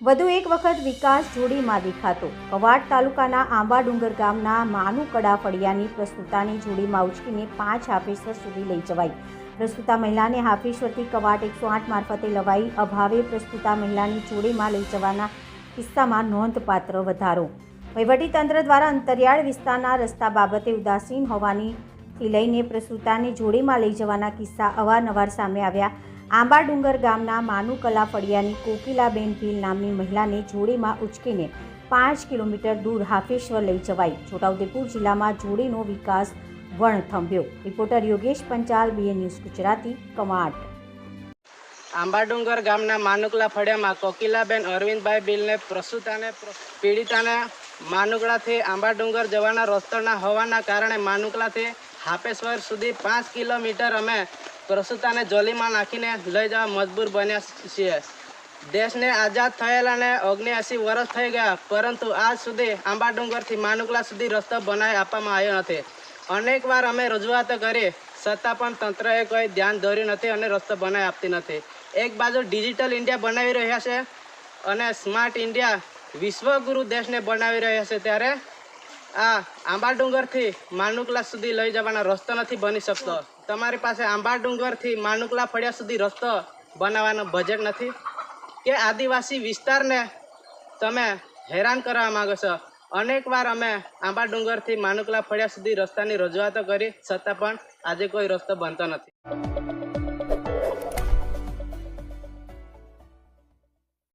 વધુ એક વખત વિકાસ જોડીમાં દેખાતો. કવાડ તાલુકાના આંબા ડુંગર ગામના માનુકડા ફળિયાની પ્રસ્તુતાની જોડીમાં ઉચકીને પાંચ હાફેશ્વર સુધી લઈ જવાઈ. પ્રસ્તુતા મહિલાને હાફેશ્વરથી કવાટ એકસો આઠ મારફતે લવાઈ. અભાવે પ્રસ્તુતા મહિલાની જોડીમાં લઈ જવાના કિસ્સામાં નોંધપાત્ર વધારો. વહીવટીતંત્ર દ્વારા અંતરિયાળ વિસ્તારના રસ્તા બાબતે ઉદાસીન હોવાની લઈને પ્રસૂતાની જોડીમાં લઈ જવાના કિસ્સા અવારનવાર સામે આવ્યા. આંબા ડુંગર ગામના માનુકલા ફળિયાની કોકિલાબેન ભીલ નામની મહિલાને જોડીમાં ઉચકીને પાંચ કિલોમીટર દૂર હાફેશ્વર લઈ જવાઈ. છોટાઉદેપુર જિલ્લામાં જોડીનો વિકાસ વણ થંભ્યો reporter Yogesh Panchal, BA news Gujarati કમાટ આંબાડુંગર ગામના માનુકલા ફળિયામાં કોકિલાબેન અરવિંદભાઈ બિલને પ્રસૂતાને પ્ર- પીડિતાને માનુકલાથી આંબાડુંગર જવાના રસ્તોના હોવાના કારણે માનુકલાથી હાપેશ્વર સુધી પાંચ કિલોમીટર અમે પ્રસૂતાને જોલીમાં નાખીને લઈ જવા મજબૂર બન્યા છીએ. દેશને આઝાદ થયેલાને ઓગણ્યાસી વર્ષ થઈ ગયા, પરંતુ આજ સુધી આંબાડુંગરથી માનુકલા સુધી રસ્તો બનાવી આપવામાં આવ્યો નથી. અનેકવાર અમે રજૂઆતો કરી છતાં પણ તંત્રએ કોઈ ધ્યાન દોર્યું નથી અને રસ્તો બનાવી આપતી નથી. એક બાજુ ડિજિટલ ઇન્ડિયા બનાવી રહ્યા છે અને સ્માર્ટ ઇન્ડિયા વિશ્વગુરુ દેશને બનાવી રહ્યા છે ત્યારે આ આંબા ડુંગરથી માનુકલા સુધી લઈ જવાનો રસ્તો નથી બની શકતો. તમારી પાસે આંબા ડુંગરથી માનુકલા ફળિયા સુધી રસ્તો બનાવવાનો બજેટ નથી. કે આદિવાસી વિસ્તારને તમે હેરાન કરવા માગો છો? અનેકવાર અમે આંબા ડુંગરથી માનુકલા ફળિયા સુધી રસ્તાની રજૂઆતો કરી, છતાં પણ આજે કોઈ રસ્તો બનતો નથી.